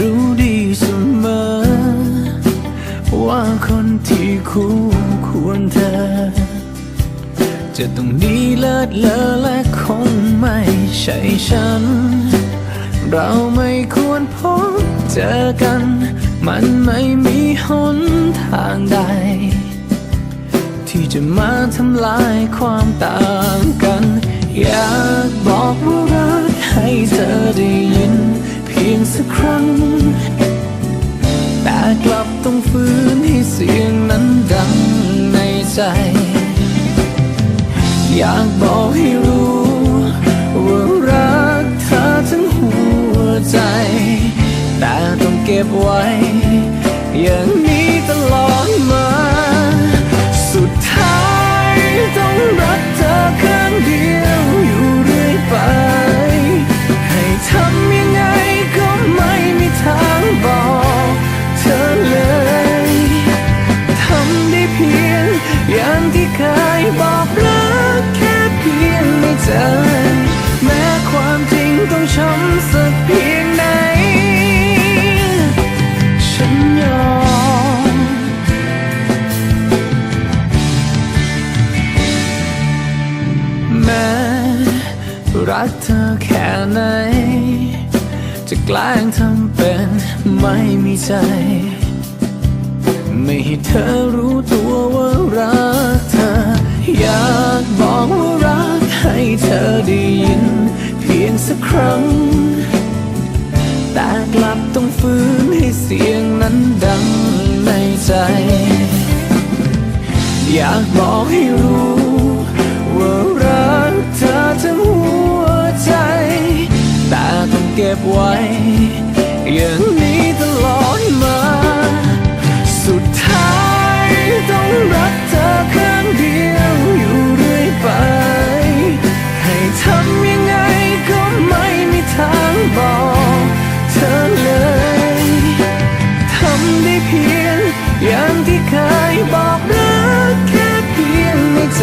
รู้ดีเสมอ ว่าคนที่คู่ควรเธอ จะต้องดีเลิศเลอและคงไม่ใช่ฉัน เราไม่ควรพบเจอกัน มันไม่มีหนทางใด ที่จะมาทำลายความต่างกัน อยากบอกว่ารักให้เธอได้ยิน เพียงสักครั้ง ฟื้นให้เสียงนั้นดังในใจ อยากบอกให้รู้ว่ารักเธอทั้งหัวใจ แต่ต้องเก็บไว้ อย่างนี้ตลอดมา รักเธอแค่ไหน จะแกล้งทำเป็นไม่มีใจ ไม่ให้เธอรู้ตัวว่ารักเธอ อยากบอกว่ารักให้เธอได้ยิน เพียงสักครั้ง แต่กลับต้องฝืนให้เสียงนั้นดังในใจ อยากบอกให้รู้ว่า ก็บไว้ อย่างนี้ตลอดมา สุดท้ายต้องรักเธอข้างเดียวอยู่เรื่อยไป ให้ทำยังไงก็ไม่มีทางบอกเธอเลยทำได้เพียงอย่างที่เคยบอกรักแค่เพียงในใจ